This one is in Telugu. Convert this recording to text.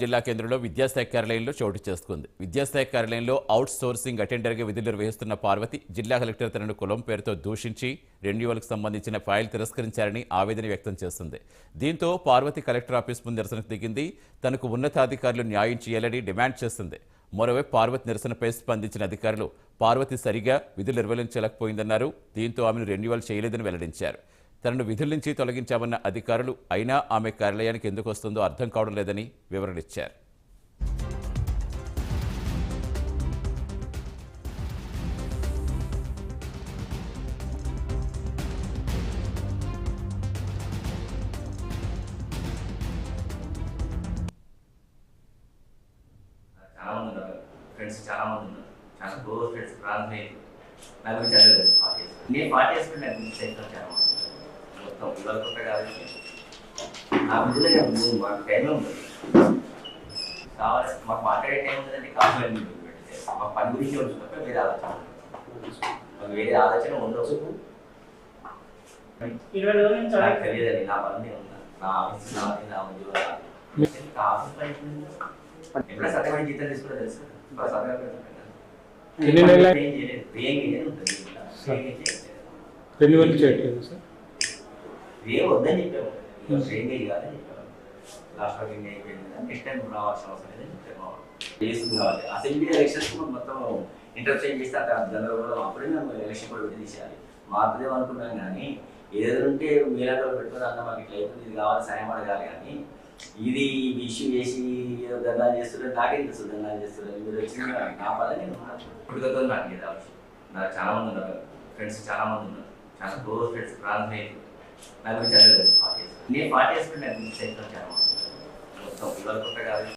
జిల్లా కేంద్రంలో విద్యాశాఖ కార్యాలయంలో చోటు చేసుకుంది. విద్యాశాఖ కార్యాలయంలో అవుట్ సోర్సింగ్ అటెండర్గా విధులు నిర్వహిస్తున్న పార్వతి జిల్లా కలెక్టర్ తనను కులం పేరుతో దూషించి రెన్యువల్కు సంబంధించిన ఫైల్ తిరస్కరించారని ఆవేదన వ్యక్తం చేస్తుంది. దీంతో పార్వతి కలెక్టర్ ఆఫీస్ ముందు నిరసనకు దిగింది తనకు ఉన్నతాధికారులు న్యాయం చేయాలని డిమాండ్ చేస్తుంది. మరోవైపు పార్వతి నిరసనపై స్పందించిన అధికారులు పార్వతి సరిగా విధులు నిర్వహించలేకపోయిందన్నారు దీంతో ఆమెను రెన్యువల్ చేయలేదని వెల్లడించారు. తనను విధుల నుంచి తొలగించామన్న అధికారులు అయినా ఆమె కార్యాలయానికి ఎందుకు వస్తుందో అర్థం కావడం లేదని వివరణిచ్చారు చాలా మంది ఉన్నారు ఫ్రెండ్స్ చాలా మంది ఉన్నారు. చాలా క్లోజ్ ఫ్రెండ్స్ ప్రాంతం నా గురించి అదే తెలుసు నేను పార్టీ వేసుకుంటే నాకు గురించి చాలా మొత్తం ఇవాళ కొత్త కాదు నా విధులే నేను మాకు టైంలో ఉంటుంది కావాలి మాకు మాట్లాడే టైం ఉందంటే కావాలి మీటింగ్ పెడితే మా పని గురించి ఉంటుంది తప్ప వేరే ఆలోచన ఉండదు. మాకు వేరే ఆలోచన ఉండవు ఇరవై రోజుల నుంచి నాకు తెలియదండి నా పని నేను నా ఆఫీస్ నాది నా ఆఫీస్ పని ఎప్పుడైనా సత్యమైన జీతం తీసుకుంటే తెలుసు ఇప్పుడు సత్యమైన ఉంటుంది. చేయలేదు. రెన్యువల్ చేయట్లేదు సార్ ఏం వద్దని చెప్పాము. ఏం కాదని చెప్పాము. లాస్ట్ వరకు ఏం అయిపోయింది నెక్స్ట్ టైం రావాల్సిన అవసరం లేదని చెప్పాము చేస్తుంది కావాలి. అసెంబ్లీ ఎలక్షన్స్ మొత్తం ఇంటర్చేంజ్ చేస్తే అక్కడ గందరగోళం అప్పుడే మేము ఎలక్షన్ కూడా పెట్టి తీసేయాలి. మారుతుందేమో అనుకున్నాం కానీ ఏదైనా ఉంటే మీరంలో పెట్టుకుని అన్న మాకు ఇట్లా అవుతుంది ఇది కావాలి సాయం అడగాలి కానీ ఇది ఇష్యూ చేసి ఏదో దండాలు చేస్తున్నారు నాకే తెలుసు దండాలు చేస్తున్నారు మీరు వచ్చిన నా పని నేను నాకు ఇది అవసరం నాకు చాలా మంది ఉన్నారు. ఫ్రెండ్స్ చాలా మంది ఉన్నారు. చాలా క్లోజ్ ఫ్రెండ్స్ ప్రాంతం నా గురించి అదే తెలుసు నేను పార్టీ వేసుకుంటే నాకు గురించి అయితే మొత్తం ఇవాళ కొత్త కాదు